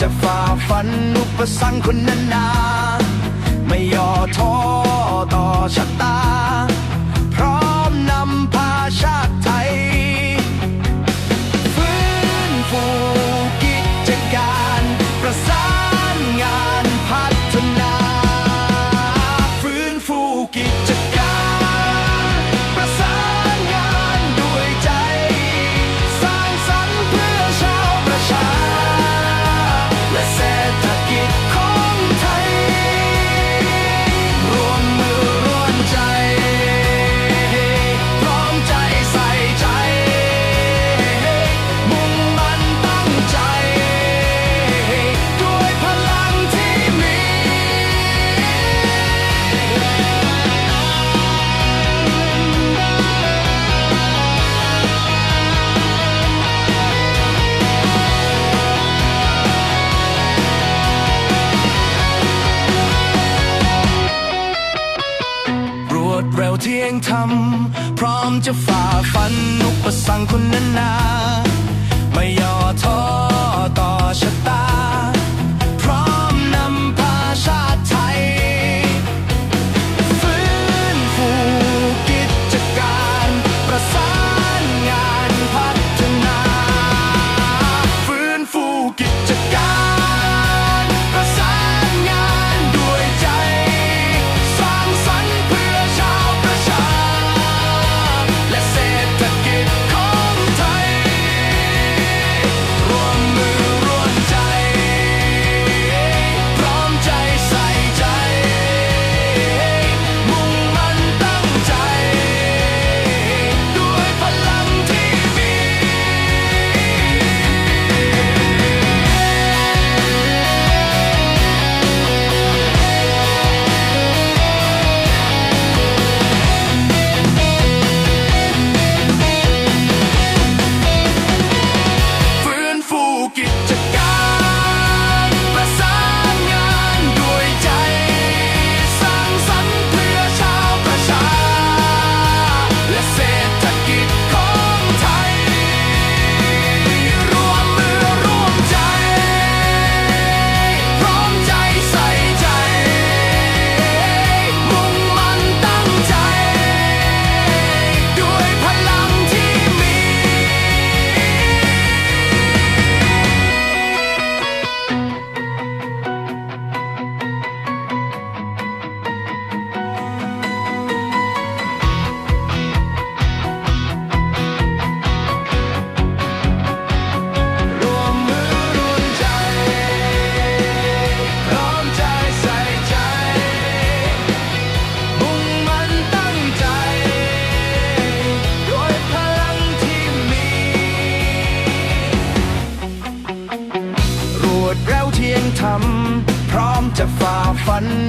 จะฝ่าฟันอุปสรรคคนนานนา ไม่ย่อท้อต่อชะตา ดเร็วเที่ยงทำพร้อมจะฝ่าฟันอุปสรรคคนนั้นนา ไม่ย่อท้อต่อชะตา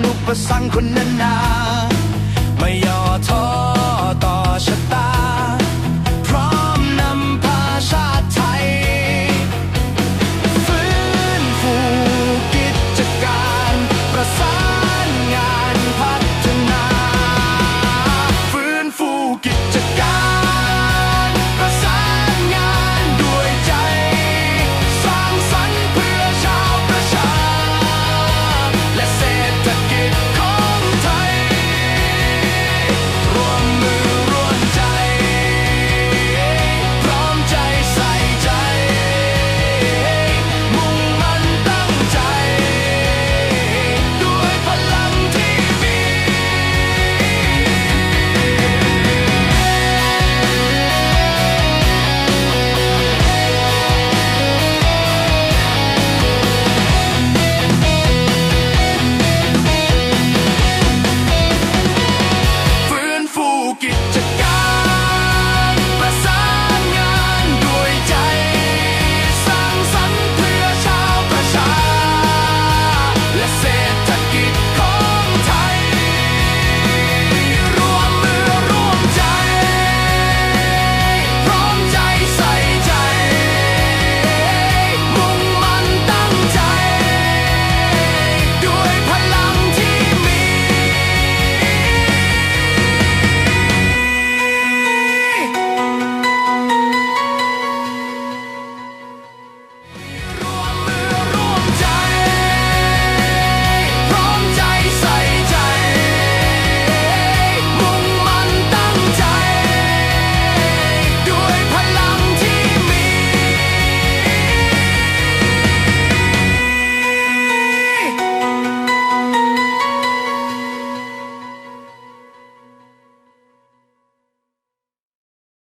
อุปสรรคคนนั้นนา